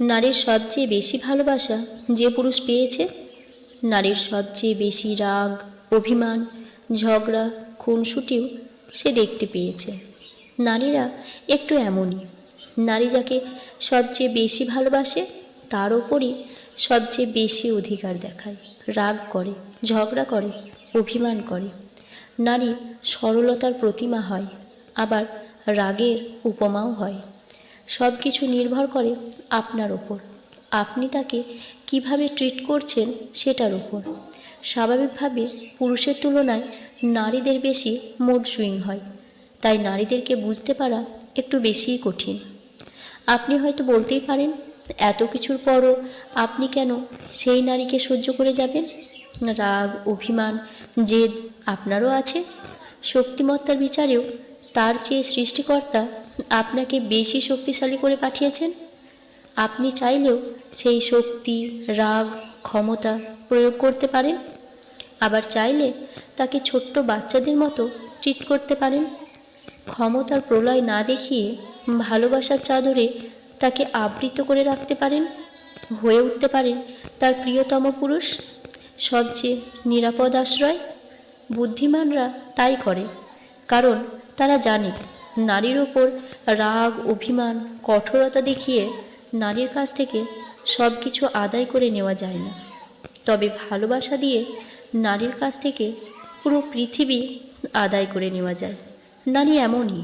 নারীর সবচেয়ে বেশি ভালোবাসা যে পুরুষ পেয়েছে? নারীর সবচেয়ে বেশি রাগ, অভিমান, ঝগড়া, খুনসুটিও সে দেখতে পেয়েছে। নারীরা একটু এমনই। নারী যাকে সবচেয়ে বেশি ভালোবাসে, তার ওপরই সবচেয়ে বেশি অধিকার দেখায়। রাগ করে, ঝগড়া করে, অভিমান করে। নারী সরলতার প্রতিমা হয়, আবার রাগের উপমাও হয়। সব কিছু নির্ভর করে আপনার ওপর আপনি তাকে কীভাবে ট্রিট করছেন সেটার ওপর স্বাভাবিকভাবে পুরুষের তুলনায় নারীদের বেশি মুড সুইং হয়। তাই নারীদেরকে বুঝতে পারা একটু বেশিই কঠিন। আপনি হয়তো বলতেই পারেন, এত কিছুর পরও আপনি কেন সেই নারীকে সহ্য করে যাবেন? রাগ, অভিমান, জেদ আপনারও আছে। শক্তিমত্তার বিচারেও তার চেয়ে সৃষ্টিকর্তা আপনাকে বেশি শক্তিশালী করে পাঠিয়েছেন? আপনি চাইলেও সেই শক্তি, রাগ, ক্ষমতা প্রয়োগ করতে পারেন। আবার চাইলে তাকে ছোট্ট বাচ্চাদের মতো ট্রিট করতে পারেন। ক্ষমতার প্রলয় না দেখিয়ে ভালোবাসার চাদরে তাকে আবৃত করে রাখতে পারেন। হয়ে উঠতে পারেন তার প্রিয়তম পুরুষ। সবচেয়ে নিরাপদ আশ্রয়। বুদ্ধিমানরা তাই করে, কারণ তারা জানে নারীর ওপর রাগ, অভিমান, কঠোরতা দেখিয়ে নারীর কাছ থেকে সব কিছু আদায় করে নেওয়া যায় না। তবে ভালোবাসা দিয়ে নারীর কাছ থেকে পুরো পৃথিবী আদায় করে নেওয়া যায়। নারী এমনই।